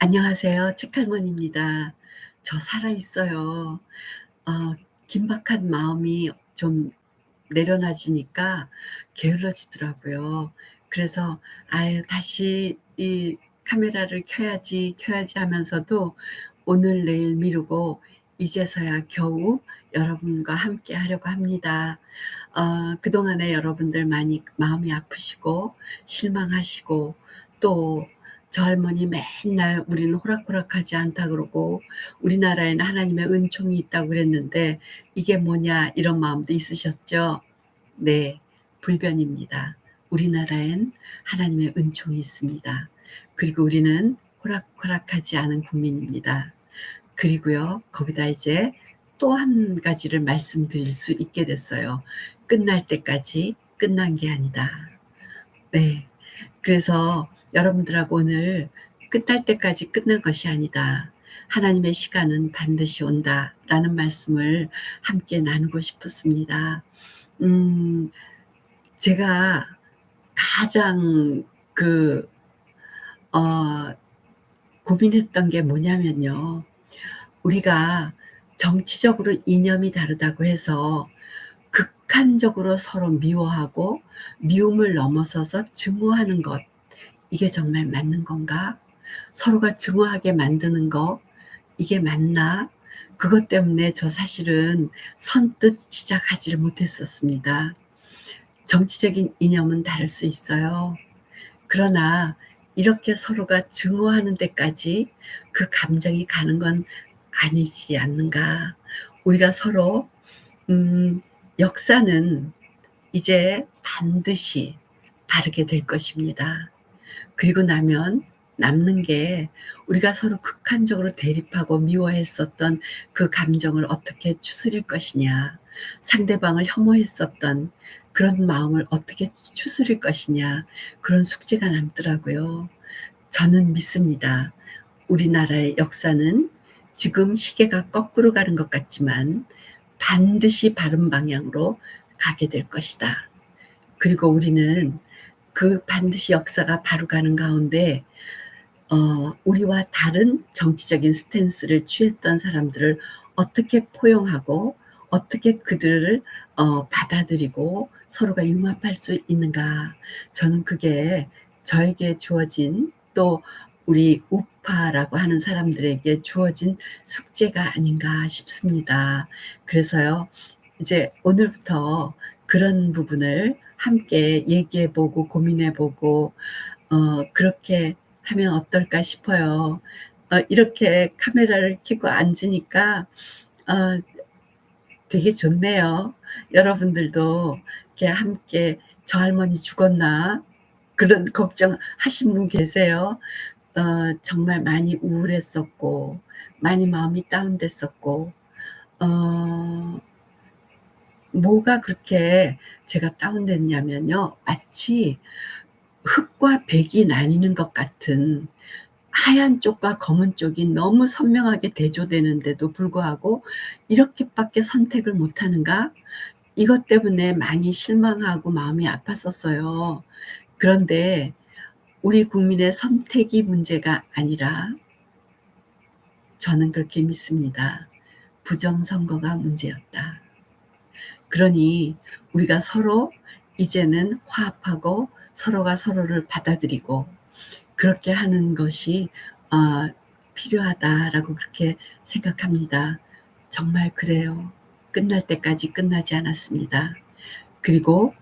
안녕하세요. 책할머니입니다. 저 살아있어요. 어, 긴박한 마음이 좀 내려놔지니까 게을러지더라고요. 그래서 아유, 다시 이 카메라를 켜야지, 켜야지 하면서도 오늘 내일 미루고 이제서야 겨우 여러분과 함께 하려고 합니다. 어, 그동안에 여러분들 많이 마음이 아프시고 실망하시고 또 저 할머니 맨날 우리는 호락호락하지 않다 그러고 우리나라에는 하나님의 은총이 있다고 그랬는데 이게 뭐냐 이런 마음도 있으셨죠? 네, 불변입니다. 우리나라엔 하나님의 은총이 있습니다. 그리고 우리는 호락호락하지 않은 국민입니다. 그리고요, 거기다 이제 또 한 가지를 말씀드릴 수 있게 됐어요. 끝날 때까지 끝난 게 아니다. 네. 그래서 여러분들하고 오늘 끝날 때까지 끝난 것이 아니다. 하나님의 시간은 반드시 온다. 라는 말씀을 함께 나누고 싶었습니다. 음, 제가 가장 그, 어, 고민했던 게 뭐냐면요. 우리가 정치적으로 이념이 다르다고 해서 극한적으로 서로 미워하고 미움을 넘어서서 증오하는 것. 이게 정말 맞는 건가? 서로가 증오하게 만드는 거, 이게 맞나? 그것 때문에 저 사실은 선뜻 시작하지를 못했었습니다. 정치적인 이념은 다를 수 있어요. 그러나 이렇게 서로가 증오하는 데까지 그 감정이 가는 건 아니지 않는가. 우리가 서로, 음, 역사는 이제 반드시 바르게 될 것입니다. 그리고 나면 남는 게 우리가 서로 극한적으로 대립하고 미워했었던 그 감정을 어떻게 추스릴 것이냐. 상대방을 혐오했었던 그런 마음을 어떻게 추스릴 것이냐. 그런 숙제가 남더라고요. 저는 믿습니다. 우리나라의 역사는 지금 시계가 거꾸로 가는 것 같지만 반드시 바른 방향으로 가게 될 것이다. 그리고 우리는 그 반드시 역사가 바로 가는 가운데 어, 우리와 다른 정치적인 스탠스를 취했던 사람들을 어떻게 포용하고 어떻게 그들을 어, 받아들이고 서로가 융합할 수 있는가. 저는 그게 저에게 주어진 또 우리 우파라고 하는 사람들에게 주어진 숙제가 아닌가 싶습니다. 그래서요, 이제 오늘부터 그런 부분을 함께 얘기해 보고 고민해 보고, 어, 그렇게 하면 어떨까 싶어요. 어, 이렇게 카메라를 켜고 앉으니까, 어, 되게 좋네요. 여러분들도 이렇게 함께 저 할머니 죽었나? 그런 걱정하신 분 계세요. 어, 정말 많이 우울했었고, 많이 마음이 다운됐었고, 어, 뭐가 그렇게 제가 다운됐냐면요. 마치 흑과 백이 나뉘는 것 같은 하얀 쪽과 검은 쪽이 너무 선명하게 대조되는데도 불구하고 이렇게밖에 선택을 못하는가? 이것 때문에 많이 실망하고 마음이 아팠었어요. 그런데 우리 국민의 선택이 문제가 아니라 저는 그렇게 믿습니다. 부정선거가 문제였다. 그러니 우리가 서로 이제는 화합하고 서로가 서로를 받아들이고 그렇게 하는 것이 어, 필요하다라고 그렇게 생각합니다. 정말 그래요. 끝날 때까지 끝나지 않았습니다. 그리고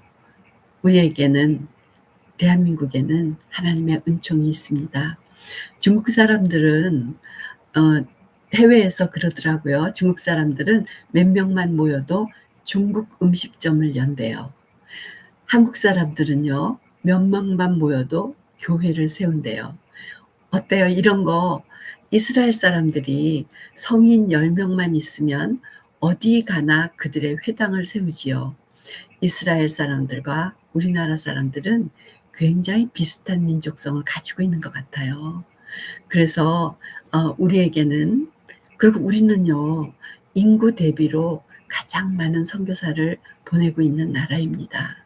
우리에게는 대한민국에는 하나님의 은총이 있습니다. 중국 사람들은 어, 해외에서 그러더라고요. 중국 사람들은 몇 명만 모여도 중국 음식점을 연대요. 한국 사람들은요. 몇 명만 모여도 교회를 세운대요. 어때요? 이런 거 이스라엘 사람들이 성인 10명만 있으면 어디 가나 그들의 회당을 세우지요. 이스라엘 사람들과 우리나라 사람들은 굉장히 비슷한 민족성을 가지고 있는 것 같아요. 그래서 어, 우리에게는 그리고 우리는요 인구 대비로 가장 많은 선교사를 보내고 있는 나라입니다.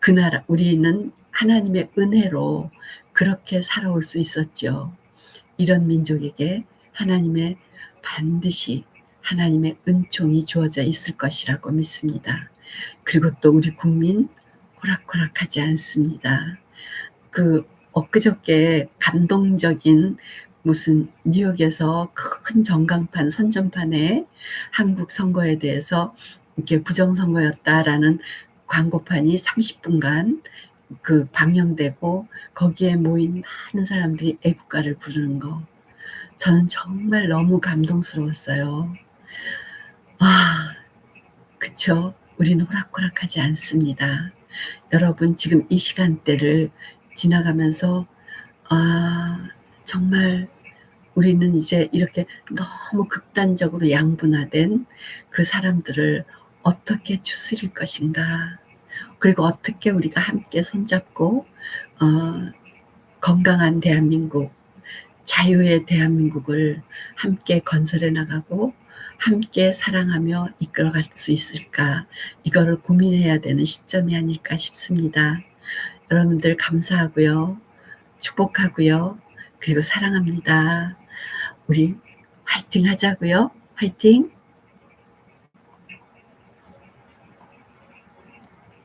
그 나라 우리는 하나님의 은혜로 그렇게 살아올 수 있었죠. 이런 민족에게 하나님의 반드시 하나님의 은총이 주어져 있을 것이라고 믿습니다. 그리고 또 우리 국민 호락호락하지 않습니다. 그 엊그저께 감동적인 무슨 뉴욕에서 큰 전광판 선전판에 한국 선거에 대해서 이렇게 부정선거였다라는 광고판이 30분간 그 방영되고 거기에 모인 많은 사람들이 애국가를 부르는 거 저는 정말 너무 감동스러웠어요. 아, 그쵸? 우린 호락호락하지 않습니다. 여러분 지금 이 시간대를 지나가면서 아 정말 우리는 이제 이렇게 너무 극단적으로 양분화된 그 사람들을 어떻게 추스릴 것인가 그리고 어떻게 우리가 함께 손잡고 어, 건강한 대한민국 자유의 대한민국을 함께 건설해 나가고 함께 사랑하며 이끌어갈 수 있을까 이거를 고민해야 되는 시점이 아닐까 싶습니다. 여러분들 감사하고요. 축복하고요. 그리고 사랑합니다. 우리 화이팅 하자고요. 화이팅!